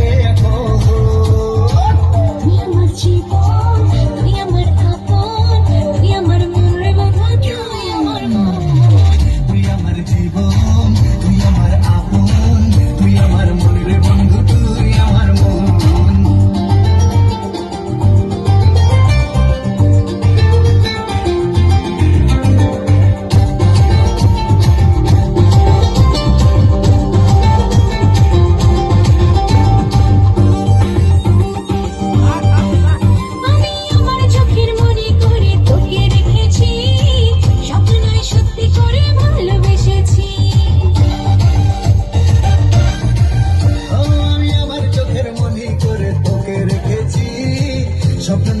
Você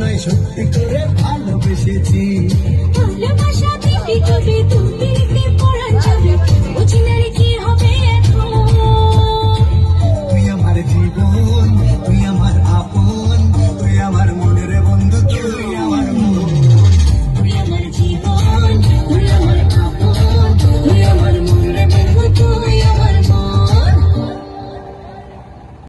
নয় সত্যি করে ভালোবেসেছি। ভালোবাসা কবে তুই